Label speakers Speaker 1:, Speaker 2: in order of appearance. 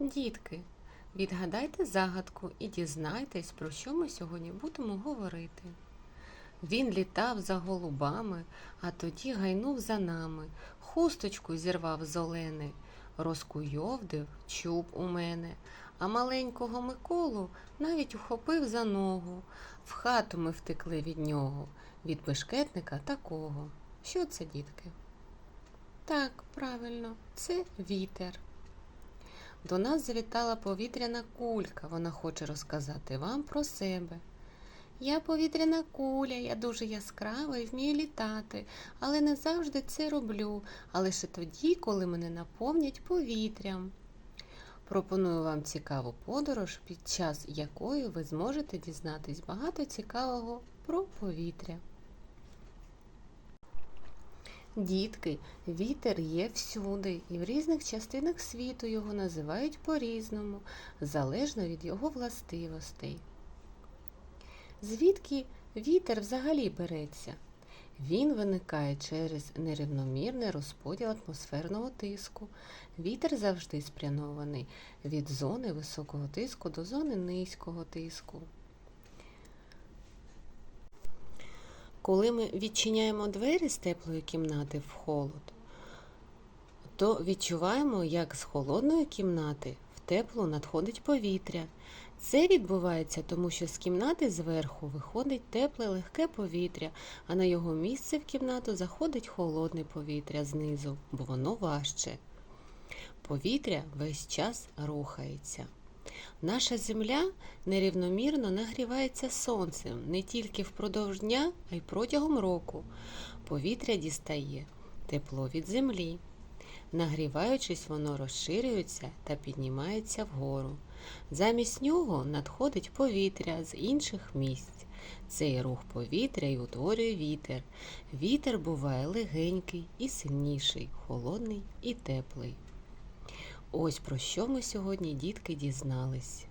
Speaker 1: Дітки, відгадайте загадку і дізнайтесь, про що ми сьогодні будемо говорити. Він літав за голубами, а тоді гайнув за нами, хусточку зірвав з олени, розкуйовдив чуб у мене, а маленького Миколу навіть ухопив за ногу. В хату ми втекли від нього, від бешкетника такого. Що це, дітки? Так, правильно, це вітер. До нас завітала повітряна кулька. Вона хоче розказати вам про себе. Я повітряна куля, я дуже яскрава і вмію літати, але не завжди це роблю, а лише тоді, коли мене наповнять повітрям. Пропоную вам цікаву подорож, під час якої ви зможете дізнатись багато цікавого про повітря. Дітки, вітер є всюди, і в різних частинах світу його називають по-різному, залежно від його властивостей. Звідки вітер взагалі береться? Він виникає через нерівномірний розподіл атмосферного тиску. Вітер завжди спрямований від зони високого тиску до зони низького тиску. Коли ми відчиняємо двері з теплої кімнати в холод, то відчуваємо, як з холодної кімнати в теплу надходить повітря. Це відбувається тому, що з кімнати зверху виходить тепле легке повітря, а на його місце в кімнату заходить холодне повітря знизу, бо воно важче. Повітря весь час рухається. Наша земля нерівномірно нагрівається сонцем не тільки впродовж дня, а й протягом року. Повітря дістає тепло від землі. Нагріваючись, воно розширюється та піднімається вгору. Замість нього надходить повітря з інших місць. Цей рух повітря й утворює вітер. Вітер буває легенький і сильніший, холодний і теплий. Ось про що ми сьогодні, дітки, дізнались.